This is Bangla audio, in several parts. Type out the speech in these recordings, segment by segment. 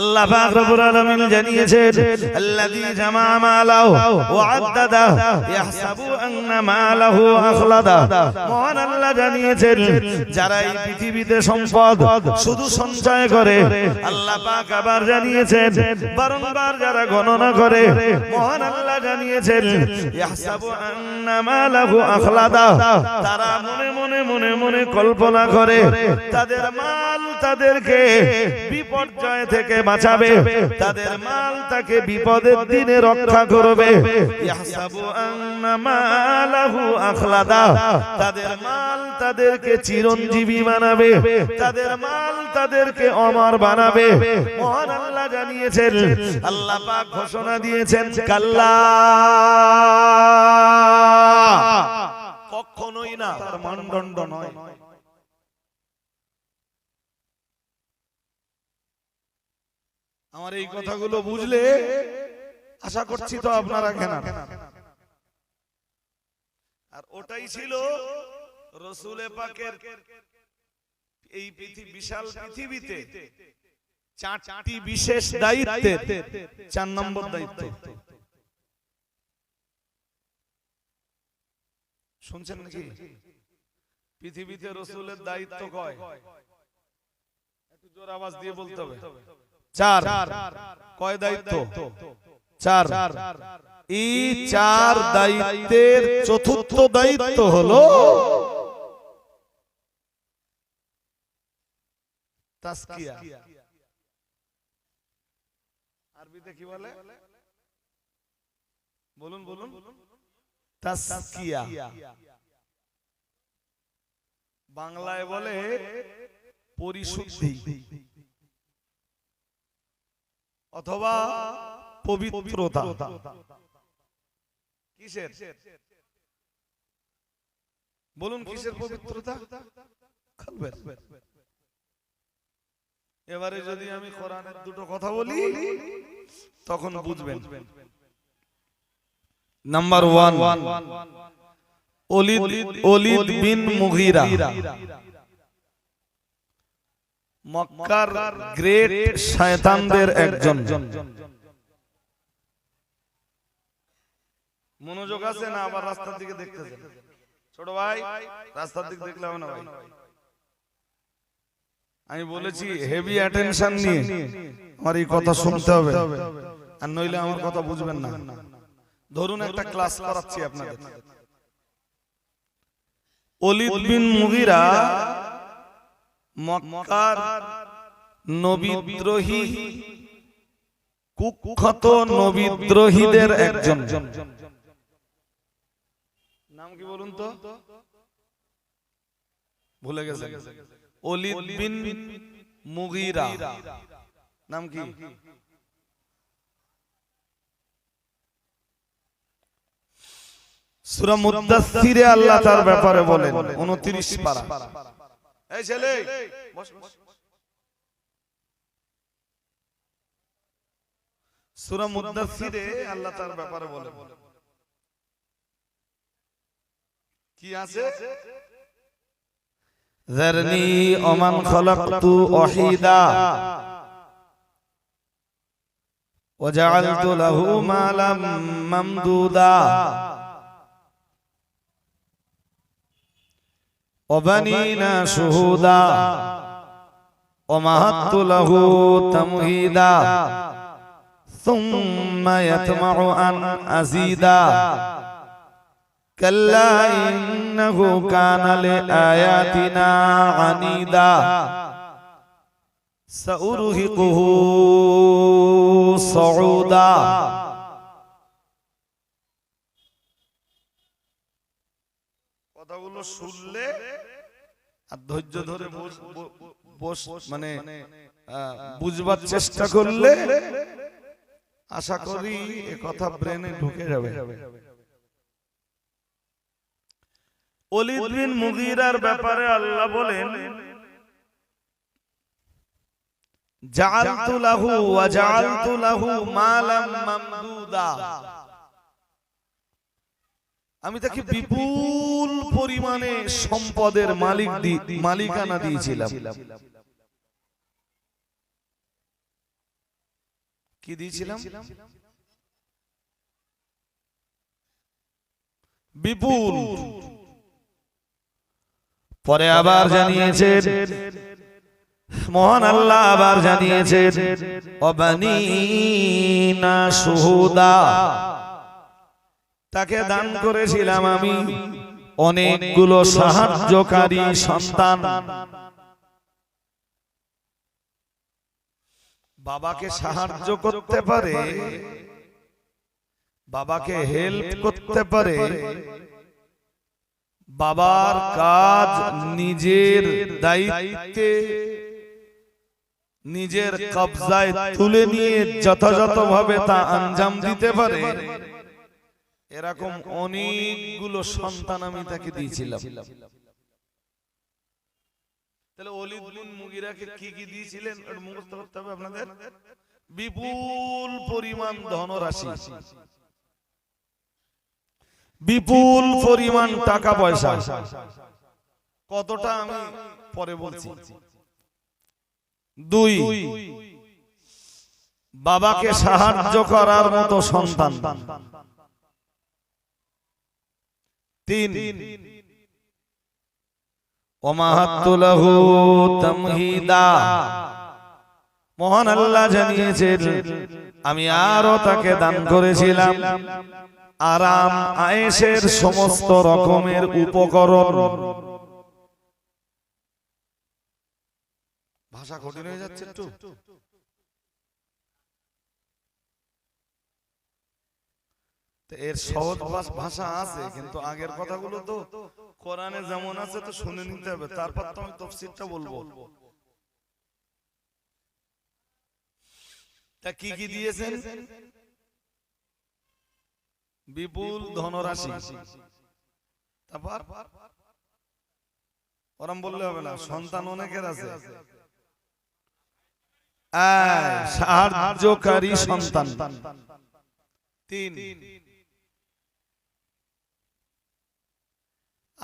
আল্লাহ পাক রব্বুল আলামিন জানিয়েছেন, আল্লাযী জামা মালাহু ওয়া আদ্দাদা ইয়াহসাবু আন্না মালাহু আখলাদা মহান আল্লাহ জানিয়েছেন, যারা এই পৃথিবীতে সম্পদ শুধু সঞ্চয় করে, আল্লাহ পাক আবার জানিয়েছেন, বারংবার যারা গণনা করে, মহান আল্লাহ জানিয়েছেন, ইয়াহসাবু আন্না মালাহু আখলাদা তারা মনে মনে মনে মনে কল্পনা করে, তাদের মাল তাদেরকে বিপর্যয় থেকে বাঁচাবে। তাদের মাল তাকে বিপদের দিনে রক্ষা করবে। তাদের মাল তাদেরকে চিরঞ্জীবী বানাবে। তাদের মাল তাদেরকে অমর বানাবে। মহান আল্লাহ জানিয়েছেন, আল্লাহ পাক ঘোষণা দিয়েছেন, কাল্লা। কখনোই না, তার মানদণ্ড নয়। আমার এই কথাগুলো বুঝলে আশা করছি তো আপনারা কেন আর ওটাই ছিল রসুলে পাকের এই পৃথিবী বিশাল পৃথিবীতে চারটি বিশেষ দায়িত্বের চার নম্বর দায়িত্ব। শুনছেন নাকি? পৃথিবীতে রসুলের দায়িত্ব কয়? একটু জোর আওয়াজ দিয়ে বলতে হবে। চার। কয় দায়িত্ব? চার। এই চার দায়িত্বের চতুর্থ দায়িত্ব হলো তাসকিয়া আরবিতে কি বলে? বলুন বলুন। তাসকিয়া বাংলায় বলে পরিশুদ্ধি। অথবা পবিত্রতা। কিসের? বলুন কিসের পবিত্রতা? খালবের। এবারে যদি আমি কোরআনের দুটো কথা বলি তখন বুঝবেন। Number one Walid Walid bin Mughira মক্কার গ্রেট শয়তানদের একজন। মনোযোগ আছে না? আবার রাস্তার দিকে দেখতেছেন। ছোট ভাই রাস্তার দিকে দেখলে হবে না ভাই? আমি বলেছি হেভি অ্যাটেনশন নিয়ে আমার এই কথা শুনতে হবে। আর নইলে আমার কথা বুঝবেন না। ধরুন একটা ক্লাস করাচ্ছি আপনাদের। অলিদ বিন মুগিরা মক্কার নবিদ্রোহী কুখ্যাত নবিদ্রোহীদের একজন। নাম কি বলুন তো? ভুলে গেছে অলিদ বিন মুগিরা। নাম কি? সূরা মুদাসসিরে আল্লাহ তার ব্যাপারে বলেন 29 পারা। এই ছেলে বস বস সূরা মুদাসসিরে আল্লাহ তার ব্যাপারে বলেন কি আছে যারনি ওমান খলাকতু ওয়াহিদা وجعلت له مالا ممدودا وبنينا شهودا ومهدت له تمهيدا ثم يطمع أن أزيدا كلا إنه كان لآياتنا عنيدا سأرهقه صعودا কথাগুলো শুনলে আর ধৈর্য ধরে মানে বুঝবার চেষ্টা করলে আশা করি এ কথা ব্রেনে ঢুকে যাবে। বিন মুগিরার ব্যাপারে আল্লাহ বলেন জাআলতু লাহু ওয়া জাআলতু লাহু মালাম মামদুদা। আমি তাকে বিপুল পরিমাণে সম্পদের মালিক মালিকানা দিয়েছিলাম। কি দিয়েছিলাম? বিপুল। পরে আবার জানিয়েছে মহান আল্লাহ আবার জানিয়েছেন অবানিনা সুহুদা। তাকে দান করেছিলাম আমি। অনেকগুলো সাহায্যকারী সন্তান। বাবাকে সাহায্য করতে পারে। বাবাকে হেল্প করতে পারে। বাবার কাজ নিজের দায়িত্বে নিজের কবজায় তুলে নিয়ে যথাযথভাবে তা আঞ্জাম দিতে পারে। এরকম অনেকগুলো সন্তান আমি তাকে দিয়েছিলাম। তাহলে অলিদ বিন মুগিরাকে কি কি দিয়েছিলেন? মুখস্থ করতে হবে আপনাদের। বিপুল পরিমাণ ধনরাশি। বিপুল পরিমাণ টাকা পয়সা কতটা আমি পরে বলছি। দুই। বাবাকে সাহায্য করার মতো সন্তান। তিন। ওমাহাত্তুলাহু তামহিদা। মহান আল্লাহ জানিয়েছেন আমি আরও তাকে দান করেছিলাম। আরাম আয়েশের সমস্ত রকমের উপকরণ। ভাষা কঠিন হয়ে যাচ্ছে একটু। এর সহজ ভাষা আছে কিন্তু আগের কথাগুলো তো কোরআনে যেমন আছে তো শুনে নিতে হবে। তারপর তো আমি তফসিরটা বলব। তা কি কি দিয়েছেন? বিপুল ধনরাশি। তারপর? ওরম বললে হবে না সন্তান অনেকের আছে। সাহায্যকারী সন্তান। তিন।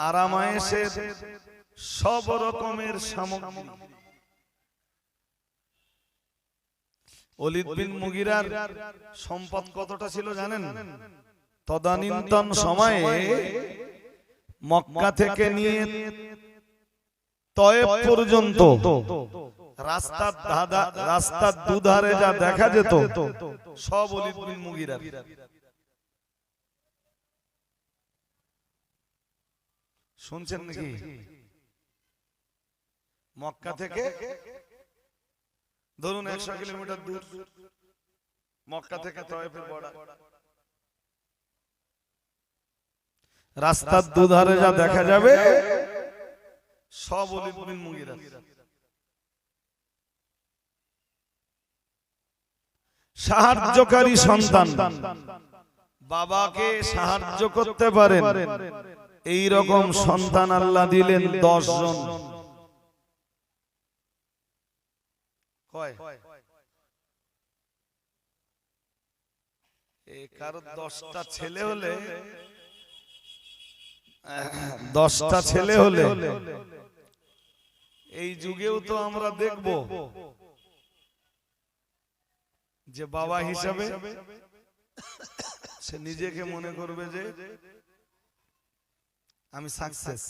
আরামায়েশের সব রকমের সামগ্রী। অলিদ বিন মুগিরার সম্পদ কতটা ছিল জানেন? তদানীন্তন সময়ে মক্কা থেকে নিয়ে তয়েব পর্যন্ত রাস্তার রাস্তার দুধারে যা দেখা যেত, সব অলিদ বিন মুগিরার। শুনছেন নাকি? মক্কা থেকে ধরুন একশো কিলোমিটার দূর। মক্কা থেকে তয়েফের বর্ডার। রাস্তার দুধারে যা দেখা যাবে সব অলিদ বিন মুগিরা সাহায্যকারী সন্তান। বাবাকে সাহায্য করতে পারেন। এই রকম সন্তান আল্লাহ দিলেন দশ জন। এই কারও দশটা ছেলে হলে দশটা ছেলে হলে। এই যুগেও তো আমরা দেখব যে বাবা হিসাবে সে নিজেকে মনে করবে যে আমি সাকসেস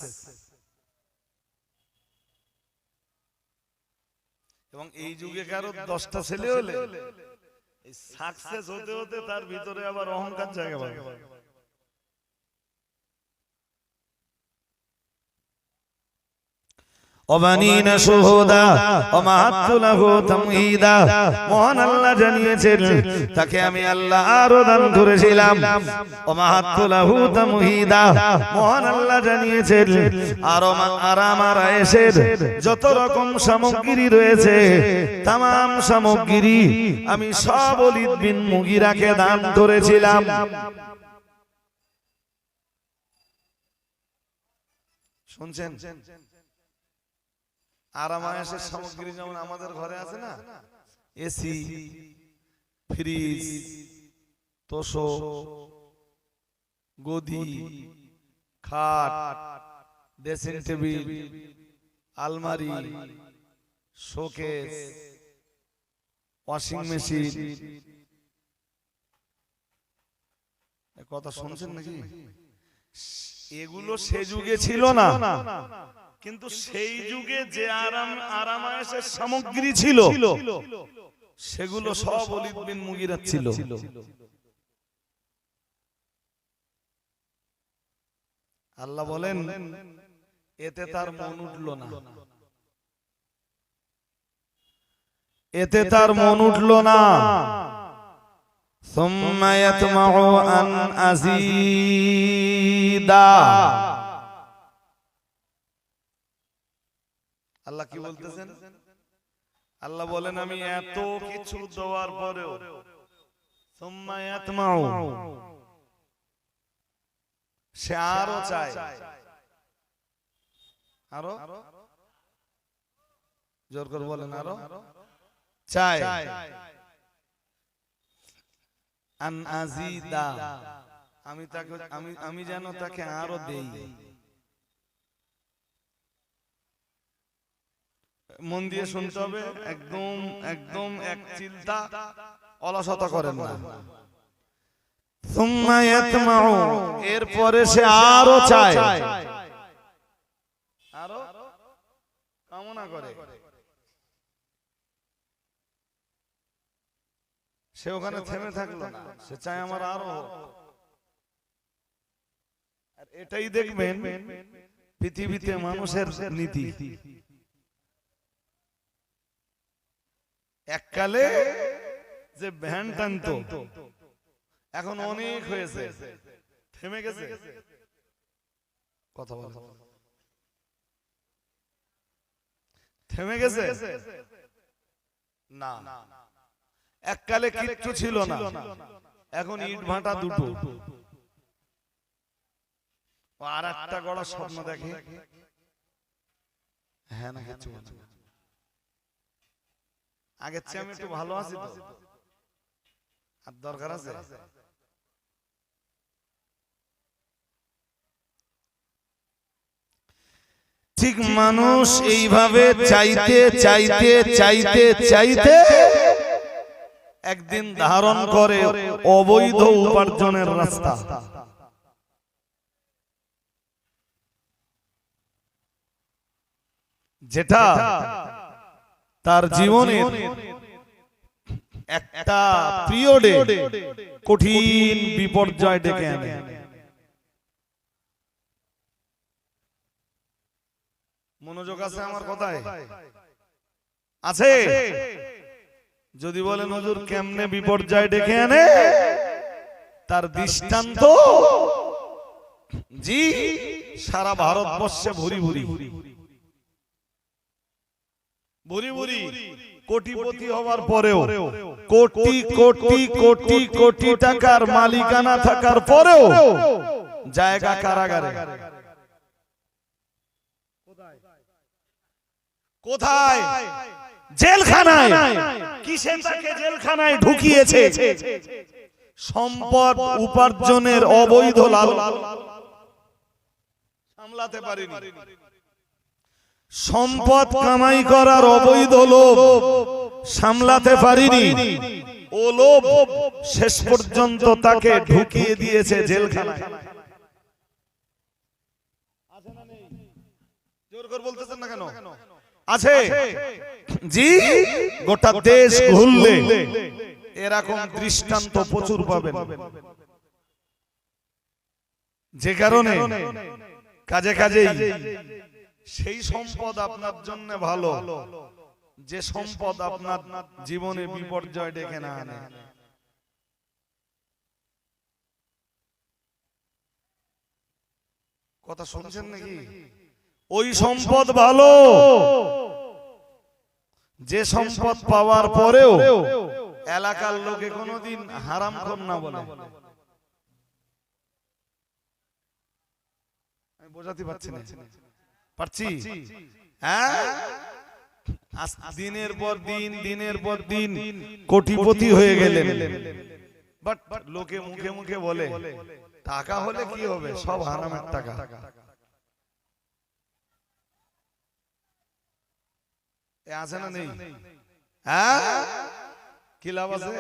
এবং এই যুগে কারও দশটা ছেলে হলে সাকসেস হতে হতে তার ভিতরে আবার অহংকার জায়গা পাবে অবানিনা সুহুদা অমাহাত্তুলাহু তামহিদা। মহান আল্লাহ জানিয়েছেন, তাকে আমি আল্লাহ আরও দান করেছিলাম। অমাহাত্তুলাহু তামহিদা, মহান আল্লাহ জানিয়েছেন, আর আরাম আর আয়েশের যত রকম সামগ্রী রয়েছে তাম সামগ্রী আমি সব অলিদ বিন মুগিরাকে দান করেছিলাম। শুনছেন? আরামায়াসের সামগ্রী যেমন আমাদের ঘরে আছে না? এসি ফ্রিজ তোষো গদি খাট ড্রেসিং টেবিল আলমারি শোকেস ওয়াশিং মেশিন। কথা শুনছেন নাকি? এগুলো সে যুগে ছিল না। কিন্তু সেই যুগে যে আরাম আরামায়েশের সামগ্রী ছিল সেগুলো সব অলিদ বিন মুগিরাত ছিল আল্লাহ বলেন এতে তার মন উঠল না এতে তার মন উঠল না ثم يطمع أن أزيدا আল্লাহ কি বলতেছেন? আল্লাহ বলেন আমি এত কিছু দেওয়ার পরেও সে আরও চায়। আরও? জোর করে বলেন আরও? চায়। আমি তাকে আমি আমি যেন তাকে আরও দেই। মন দিয়ে শুনতে হবে একদম একদম এক চিন্তা অলসতা করেন না। এরপরে সে আরও চায়। আরও কামনা করে। সে ওখানে থেমে থাকল না। সে চায় আমার আরও আর এটাই দেখবেন পৃথিবীতে মানুষের নীতি। এককালে যে ভ্যান টানতো। এখন অনেক হয়েছে। থেমে গেছে? কথা বল। থেমে গেছে? না। এককালে কিচ্ছু ছিল না। এখন ইট ভাটা দুটো। আর একটা গড়া স্বপ্ন দেখে? হ্যাঁ না কিছু না। আগের চেয়ে আমি একটু ভালো আছি তো। আর দরকার আছে? ঠিক মানুষ এইভাবে চাইতে চাইতে চাইতে চাইতে একদিন ধারণ করে অবৈধ উপার্জনের রাস্তা। যেটা তার জীবনের একটা পিরিয়ডে কঠিন বিপর্যয় ডেকে আনে। মনোযোগ আছে আমার কথায়? আছে যদি বলেন হুজুর কেমনে বিপর্যয় ডেকে আনে? তার দৃষ্টান্ত? জি? সারা ভারতবর্ষে ভুরি ভুরি। ভুরি ভুরি কোটিপতি হওয়ার পরেও কোটি কোটি কোটি কোটি টাকার মালিকানা থাকার পরেও জায়গা কারাগারে। কোথায়? জেলখানায়। কিসে তাকে জেলখানায় ঢুকিয়েছে? সম্পদ উপার্জনের অবৈধ লাল সামলাতে পারেনি। সম্পদ কামাই করার অবৈধ লোভ সামলাতে পারিনি। ও লোভ শেষ পর্যন্ত তাকে ঢুকিয়ে দিয়েছে জেলখানায়। বলতেছেন না কেন? আছে। জি গোটা দেশ ঘুরলে এরকম দৃষ্টান্ত প্রচুর পাবেন। যে কারণে কাজে কাজে সেই সম্পদ আপনার জন্য ভালো। যে সম্পদ আপনার জীবনে বিপর্যয় ডেকে না আনে। কথা শুনছেন নাকি? ওই সম্পদ ভালো। যে সম্পদ পাওয়ার পরেও এলাকার লোকে কোনোদিন হারাম না বলে। আমি বোঝাতে পারছি না। পারছি? হ্যাঁ? দিনের পর দিন দিনের পর দিন কোটিপতি হয়ে গেলেন। বাট লোকে মুখে মুখে বলে টাকা হলে কি হবে? সব হারামের টাকা। আছে না নেই? হ্যাঁ? কি লাভ আছে?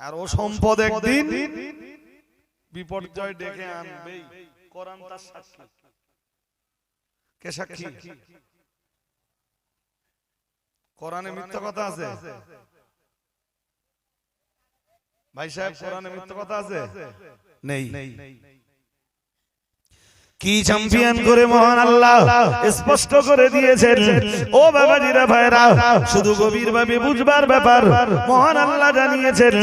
আর ও সম্পদ একদিন বিপর্যয় ডেকে আনবেই কোরআন তার সাক্ষী। কে সাক্ষী? কোরআনে মিথ্যা কথা আছে? ভাই সাহেব কোরআনে মিথ্যা কথা আছে? নেই। কি চ্যাম্পিয়ন করে মহান আল্লাহ স্পষ্ট করে দিয়েছেন। ও বাবাজিরা ভাইরা শুধু গভীর ভাবে বুঝবার ব্যাপার মহান আল্লাহ জানিয়েছেন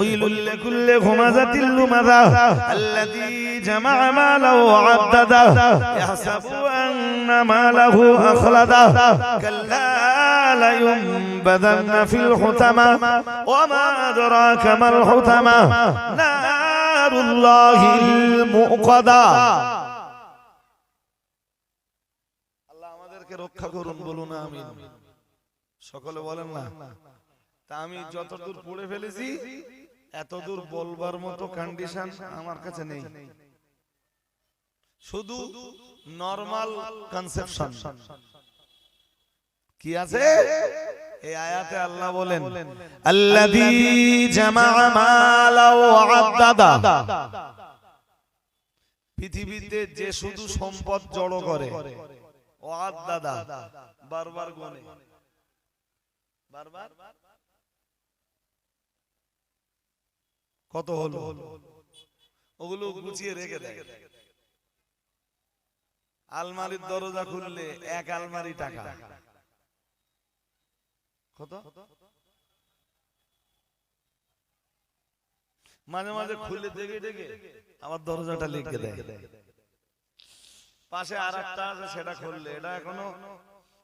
ওই ওইলুল লিকুল্লি হুমাজাতিল লুমাযা আল্লাযী জামা মালাহু আদ্দাদা ইয়াহসাবু আন্না মালাহু আখলাদা কাল্লা লা ইউনবাযান্না ফিল হুতামা ওয়া মা আদরাকা মাল হুতামা নারুল্লাহিল মুকাদা আল্লাহ আমাদেরকে রক্ষা করুন, বলুন আমিন। সকলে বলেন না? তা আমি যতদূর পড়ে ফেলেছি, এতদূর বলবার মতো কন্ডিশন আমার কাছে নেই। শুধু নরমাল কনসেপশন কি আছে? এই আয়াতে আল্লাহ বলেন, আল্লাযী জামা মালা ওয়া আদ্দাদা পৃথিবীতে যে শুধু সম্পদ জড়ো করে ও আদাদা বারবার গনে। বারবার? কত হলো? ওগুলো গুছিয়ে রেখে দেয়। আলমারির দরজা খুললে এক আলমারি টাকা। কত? মাঝে মাঝে খুলে দেখে দেখে আবার দরজাটা লিখে দেয়। পাশে আর একটা আছে সেটা খুললে। এটা এখনও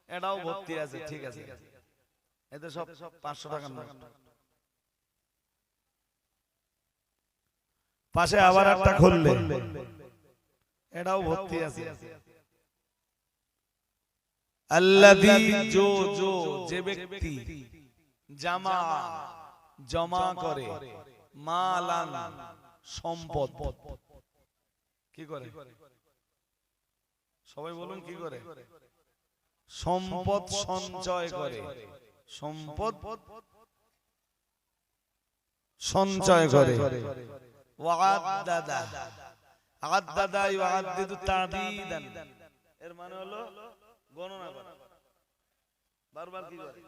এটাও ভর্তি আছে ঠিক আছে। এতে সব পাঁচশো টাকার নোট পাশে আবার একটা খুললে। এটাও ভর্তি আছে। আল্লাযী জো জো যে ব্যক্তি জামা জমা করে মালান সম্পদ। কি করে? সবাই বলুন কি করে? সম্পদ সঞ্চয় করে। সম্পদ সঞ্চয় করে। ওয়াদাদা আদাদা ইউআদ্দিদু তাদিদান এর মানে হলো গণনা করা। বারবার কি করে?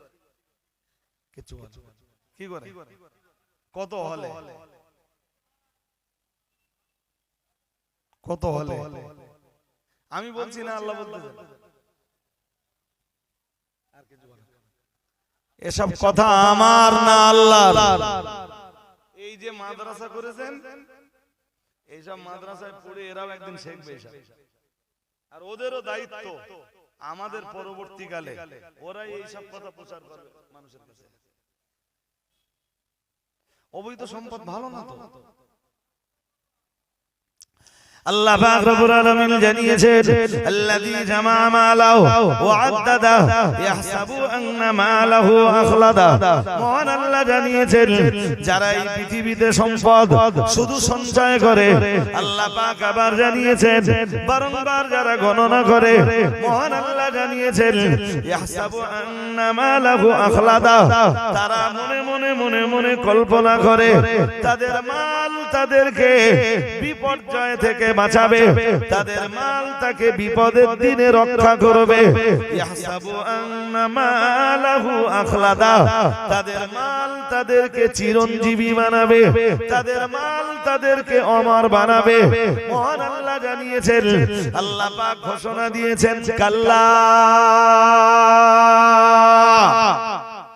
কিছু কি করে? কত হলে? কত হলে? আমি বলছি না আল্লাহ বলতেছেন এসব কথা আমার না আল্লাহ এই যে মাদ্রাসা করেছেন এইসব মাদ্রাসায় পড়ে এরাও একদিন শিখবে আর ওদেরও দায়িত্ব আমাদের পরবর্তীকালে। ওরাই এইসব কথা প্রচার করবে মানুষের কাছে। অবৈধ সম্পদ ভালো না তো? আল্লাহ পাক রব্বুল আলামিন জানিয়েছেন, আল্লাযী জামা মালাহু ওয়া আদ্দাদা ইয়াহসাবু আন্না মালাহু আখলাদা। মহান আল্লাহ জানিয়েছেন, যারা এই পৃথিবীতে সম্পদ শুধু সঞ্চয় করে, আল্লাহ পাক আবার জানিয়েছেন, বারংবার যারা গণনা করে, মহান আল্লাহ জানিয়েছেন, ইয়াহসাবু আন্না মালাহু আখলাদা। তারা মনে মনে মনে মনে কল্পনা করে, তাদের মাল তাদেরকে বিপর্যয় থেকে বাঁচাবে। তাদের মাল তাকে বিপদের দিনে রক্ষা করবে। তাদের মাল তাদেরকে চিরঞ্জীবী বানাবে। তাদের মাল তাদেরকে অমর বানাবে। মহান আল্লাহ জানিয়েছেন আল্লাহ পাক ঘোষণা দিয়েছেন কাল্লা।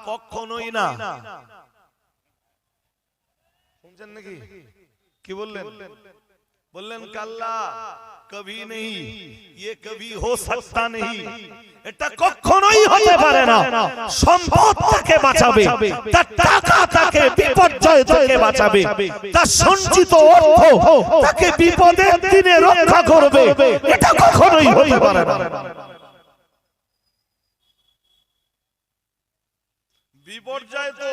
কখনোই না। শুনছেন নাকি? কি বললেন? বললেন কাল্লা কবি নেই ইয়ে কবি হো সকতা নেই। এটা কখনোই হতে পারে না। সম্পদ তাকে বাঁচাবে। তার টাকা তাকে বিপর্যয় থেকে বাঁচাবে। তার সঞ্চিত অর্থ তাকে বিপদের দিনে রক্ষা করবে। এটা কখনোই হতে পারে না। বিপর্যয় তো।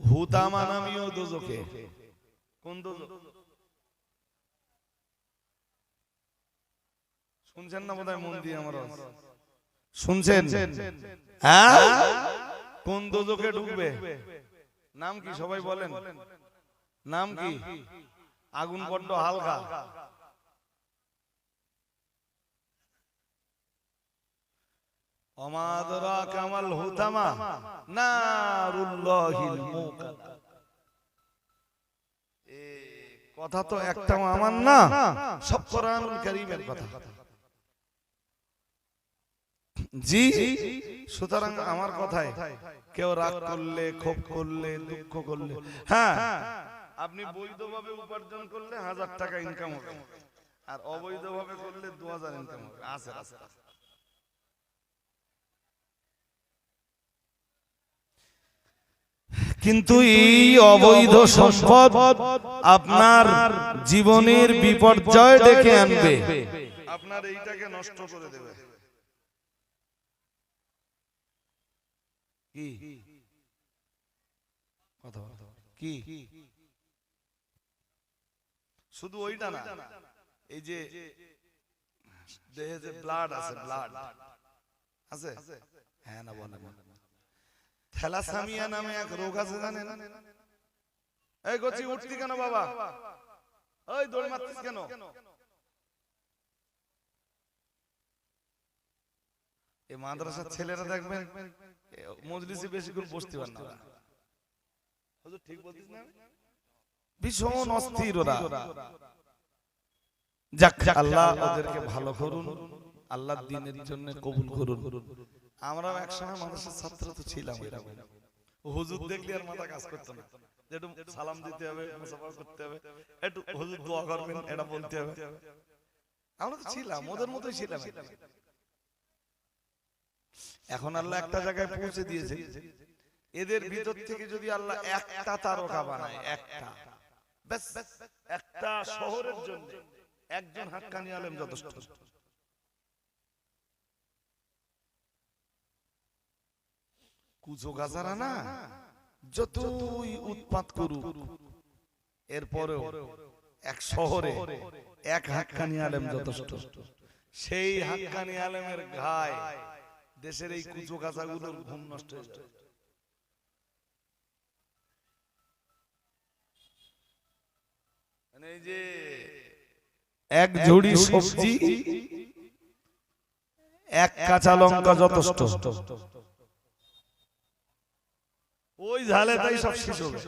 হুতামা নামীয় দোজকে কোন দোজক শুনছেন না বোধহয় মন দিয়ে আমার শুনছেন? হ্যাঁ? কোন দোজকে ঢুকবে? নাম কি? সবাই বলেন। নাম কি? আগুন বড্ড হালকা। কামাল হুতামা নারুল্লাহিল মুকাদা কথা তো একটাও আমার না সব কোরআনুল কারীমের কথা। জি সুতরাং আমার কথায় কেউ রাগ করলে ক্ষোভ করলে দুঃখ করলে। হ্যাঁ আপনি বৈধভাবে উপার্জন করলে হাজার টাকা ইনকাম হবে। আর অবৈধভাবে করলে দু হাজার ইনকাম হবে। আছে। আছে। কিন্তু এই অবৈধ সম্পদ আপনার জীবনের বিপর্যয় ডেকে আনবে। আপনার এইটাকে নষ্ট করে দেবে। কি? কথা কি? শুধু ওইটা না এই যে দেহে যে ব্লাড আছে ব্লাড আছে? হ্যাঁ না বলেন থ্যালাসামিয়া নামে এক রোগ আছে জানেন? এই গছি উঠতি কেন বাবা? ওই দৌড় মারতিস কেন? এই মাদ্রাসার ছেলেরা দেখবেন মজলিসে বেশি করে বসতে পারে না হুজুর ঠিক বলতিস না? ভীষণ অস্থির ওরা। যাক আল্লাহ ওদেরকে ভালো করুন। আল্লাহ দিনের জন্য কবুল করুন। আমরাও একসময় মানুষের ছাত্র তো ছিলাম হুজুর দেখলে আর মাথা কাজ করতো না। একটু সালাম দিতে হবে মুসাফা করতে হবে একটু হুজুর দোয়া করবেন এটা বলতে হবে। আমরা তো ছিলাম ওদের মতোই ছিলাম। এখন আল্লাহ একটা জায়গায় পৌঁছে দিয়েছে। এদের ভিতর থেকে যদি আল্লাহ একটা তারকা বানায় একটা। একটা। শহরের জন্য। একজন হাক্কানি আলেম যথেষ্ট। কুচো গাছারা না যতই উৎপাত করুক এরপরেও এক শহরে এক হাক্কানি আলেম যথেষ্ট। সেই হাক্কানি আলেমের ঘায় দেশের এই কুচো গাছাগুলোর ঘুম নষ্ট হয়ে যায়। মানে এই যে এক ঝুড়ি সবজি এক কাঁচা লঙ্কা যথেষ্ট। ওই ঝালে তাই সব হবে।